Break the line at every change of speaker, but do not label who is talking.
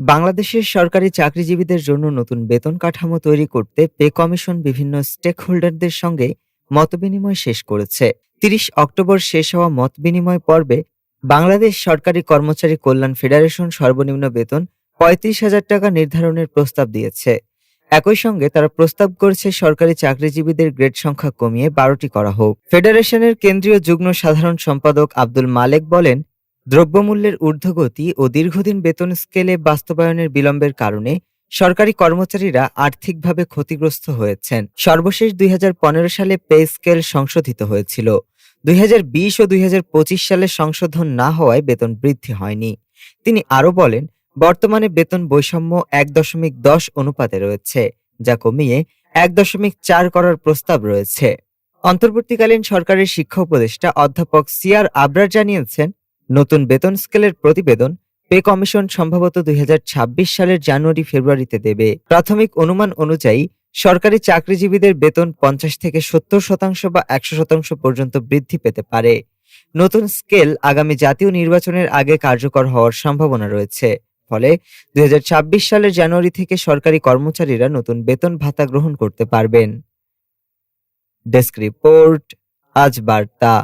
বাংলাদেশের সরকারি চাকরিজীবীদের জন্য নতুন বেতন কাঠামো তৈরি করতে পে কমিশন বিভিন্ন স্টেক হোল্ডারদের সঙ্গে মতবিনিময় শেষ করেছে। তিরিশ অক্টোবর শেষ হওয়া মতবিনিময় পর্বে বাংলাদেশ সরকারি কর্মচারী কল্যাণ ফেডারেশন সর্বনিম্ন বেতন পঁয়ত্রিশ হাজার টাকা নির্ধারণের প্রস্তাব দিয়েছে। একই সঙ্গে তারা প্রস্তাব করেছে সরকারি চাকরিজীবীদের গ্রেড সংখ্যা কমিয়ে বারোটি করা হোক। ফেডারেশনের কেন্দ্রীয় যুগ্ম সাধারণ সম্পাদক আব্দুল মালেক বলেন দ্রব্যমূল্যের ঊর্ধ্বগতি ও দীর্ঘদিন বেতন স্কেলে বাস্তবায়নের বিলম্বের কারণে সরকারি কর্মচারীরা আর্থিকভাবে ক্ষতিগ্রস্ত হয়েছেন। সর্বশেষ দুই হাজার পনেরো সালে পে স্কেল সংশোধিত হয়েছিল। দুই হাজার বিশ ও দুই হাজার পঁচিশ সালে সংশোধন না হওয়ায় বেতন বৃদ্ধি হয়নি। তিনি আরও বলেন, বর্তমানে বেতন বৈষম্য এক দশমিক দশ অনুপাতে রয়েছে, যা কমিয়ে এক দশমিক চার করার প্রস্তাব রয়েছে। অন্তর্বর্তীকালীন সরকারের শিক্ষা উপদেষ্টা অধ্যাপক সিআর আবরার জানিয়েছেন নতুন বেতন স্কেলের প্রতিবেদন পে কমিশন সম্ভবত দুই হাজার ছাব্বিশ সালের জানুয়ারি ফেব্রুয়ারিতে দেবে। প্রাথমিক অনুমান অনুযায়ী, সরকারি চাকরিজীবীদের বেতন পঞ্চাশ থেকে সত্তর শতাংশ বা একশো শতাংশ পর্যন্ত বৃদ্ধি পেতে পারে। নতুন স্কেল আগামী জাতীয় নির্বাচনের আগে কার্যকর হওয়ার সম্ভাবনা রয়েছে। ফলে দুই হাজার ছাব্বিশ সালের জানুয়ারি থেকে সরকারি কর্মচারীরা নতুন বেতন ভাতা গ্রহণ করতে পারবেন। ডেস্ক রিপোর্ট, আজ বার্তা।